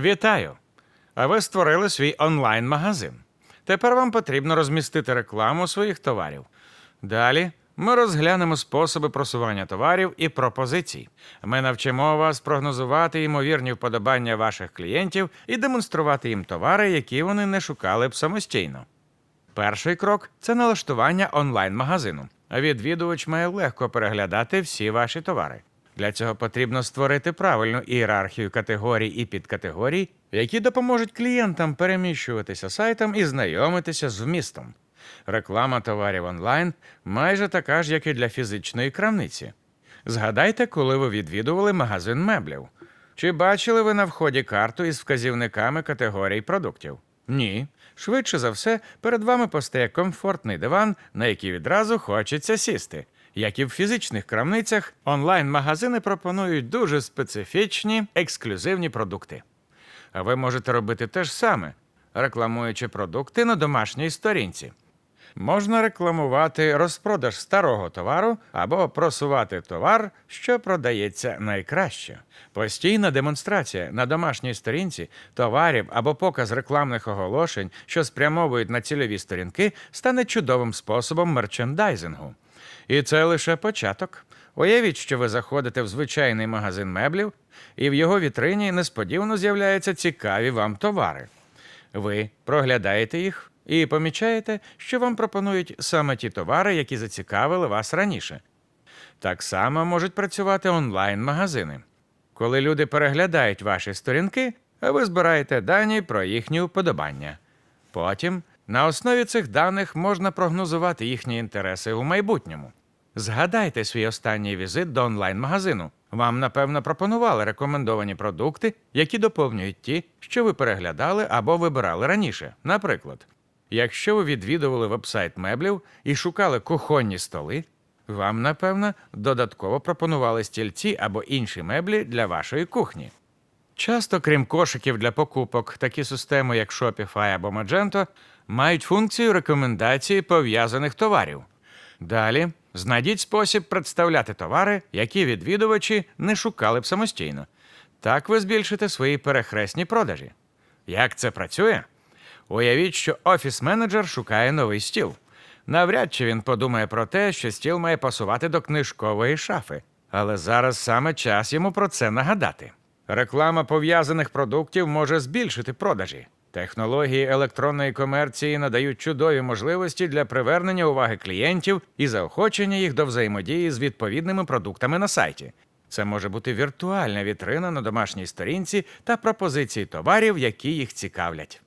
Вітаю! А ви створили свій онлайн-магазин. Тепер вам потрібно розмістити рекламу своїх товарів. Далі ми розглянемо способи просування товарів і пропозицій. Ми навчимо вас прогнозувати ймовірні вподобання ваших клієнтів і демонструвати їм товари, які вони не шукали б самостійно. Перший крок це налаштування онлайн-магазину. Відвідувач має легко переглядати всі ваші товари. Для цього потрібно створити правильну ієрархію категорій і підкатегорій, які допоможуть клієнтам переміщуватися сайтом і знайомитися з вмістом. Реклама товарів онлайн майже така ж, як і для фізичної крамниці. Згадайте, коли ви відвідували магазин меблів. Чи бачили ви на вході карту із вказівниками категорій продуктів? Ні. Швидше за все, перед вами постає комфортний диван, на який відразу хочеться сісти. Як і в фізичних крамницях, онлайн-магазини пропонують дуже специфічні ексклюзивні продукти. А ви можете робити те ж саме, рекламуючи продукти на домашній сторінці. Можна рекламувати розпродаж старого товару або просувати товар, що продається найкраще. Постійна демонстрація на домашній сторінці товарів або показ рекламних оголошень, що спрямовують на цільові сторінки, стане чудовим способом мерчендайзингу. І це лише початок. Уявіть, що ви заходите в звичайний магазин меблів, і в його вітрині несподівано з'являються цікаві вам товари. Ви проглядаєте їх і помічаєте, що вам пропонують саме ті товари, які зацікавили вас раніше. Так само можуть працювати онлайн-магазини. Коли люди переглядають ваші сторінки, ви збираєте дані про їхні вподобання. Потім на основі цих даних можна прогнозувати їхні інтереси у майбутньому. Згадайте свій останній візит до онлайн-магазину. Вам, напевно, пропонували рекомендовані продукти, які доповнюють ті, що ви переглядали або вибирали раніше. Наприклад, якщо ви відвідували вебсайт меблів і шукали кухонні столи, вам, напевно, додатково пропонували стільці або інші меблі для вашої кухні. Часто, крім кошиків для покупок, такі системи, як Shopify або Magento, мають функцію рекомендації пов'язаних товарів. Далі знайдіть спосіб представляти товари, які відвідувачі не шукали б самостійно. Так ви збільшите свої перехресні продажі. Як це працює? Уявіть, що офіс-менеджер шукає новий стіл. Навряд чи він подумає про те, що стіл має пасувати до книжкової шафи. Але зараз саме час йому про це нагадати. Реклама пов'язаних продуктів може збільшити продажі. Технології електронної комерції надають чудові можливості для привернення уваги клієнтів і заохочення їх до взаємодії з відповідними продуктами на сайті. Це може бути віртуальна вітрина на домашній сторінці та пропозиції товарів, які їх цікавлять.